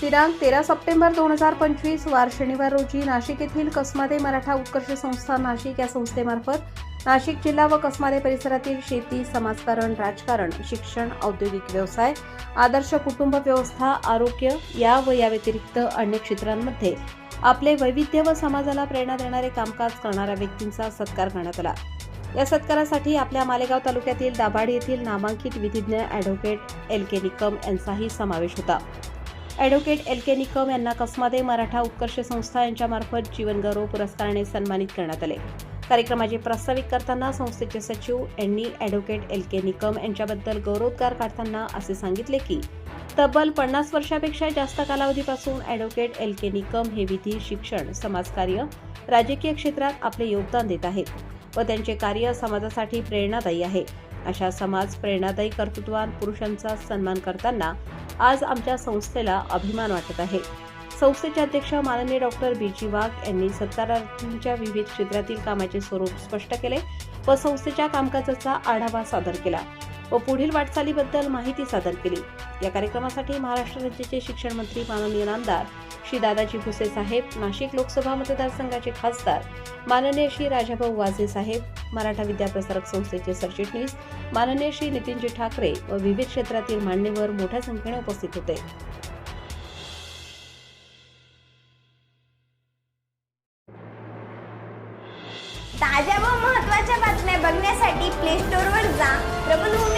दिनांक तेरा सप्टेंबर दोन हजार पंचवीस वार शनिवार रोजी नाशिक येथील कसमादे मराठा उत्कर्ष संस्था नाशिक या संस्थेमार्फत नाशिक जिल्हा व कसमादे परिसरातील शेती समाजकारण राजकारण शिक्षण औद्योगिक व्यवसाय आदर्श कुटुंब व्यवस्था आरोग्य या व या व्यतिरिक्त अन्य क्षेत्रांमध्ये आपले वैविध्य व समाजाला प्रेरणा देणारे कामकाज करणाऱ्या व्यक्तींचा सत्कार करण्यात आला. या सत्कारासाठी आपल्या मालेगाव तालुक्यातील दाभाडी येथील नामांकित विधिज्ञ ॲडव्होकेट एल के निकम यांचाही समावेश होता. ॲडव्होकेट एल के निकम यांना कसमादे मराठा उत्कर्ष संस्था यांच्यामार्फत जीवनगौरव पुरस्काराने सन्मानित करण्यात आले. कार्यक्रमाचे प्रास्ताविक करताना संस्थेचे सचिव यांनी ॲडव्होकेट एल के निकम यांच्याबद्दल गौरवोद्गार काढताना असे सांगितले की तब्बल पन्नास वर्षापेक्षा जास्त कालावधीपासून ॲडव्होकेट एल के निकम हे विधी शिक्षण समाजकार्य राजकीय क्षेत्रात आपले योगदान देत आहेत व त्यांचे कार्य समाजासाठी प्रेरणादायी आहे. अशा समाज प्रेरणादायी कर्तृत्वान पुरुषांचा सन्मान करताना आज आमच्या संस्थेला अभिमान वाटत आहे. संस्थेचे अध्यक्ष माननीय डॉक्टर बी जी वाघ यांनी सत्कारार्थींच्या विविध क्षेत्रातील कामाचे स्वरूप स्पष्ट केले व संस्थेच्या कामकाजाचा आढावा सादर केला. व पुढील वाटचालीबद्दल माहिती सादर केली. या कार्यक्रमासाठी महाराष्ट्र राज्याचे शिक्षण मंत्री माननीय नामदार श्री दादाजी भुसे साहेब नाशिक लोकसभा मतदारसंघाचे खासदार माननीय श्री राजाभाऊ वाझे साहेब मराठा विद्याप्रसारक संस्थेचे सरचिटणीस माननीय श्री नितीनजी ठाकरे व विविध क्षेत्रातील मान्यवर मोठ्या संख्येने उपस्थित होते. ताज्या व महत्त्वाच्या बातम्या बघण्यासाठी प्ले स्टोअरवर जा. प्रबलभूमी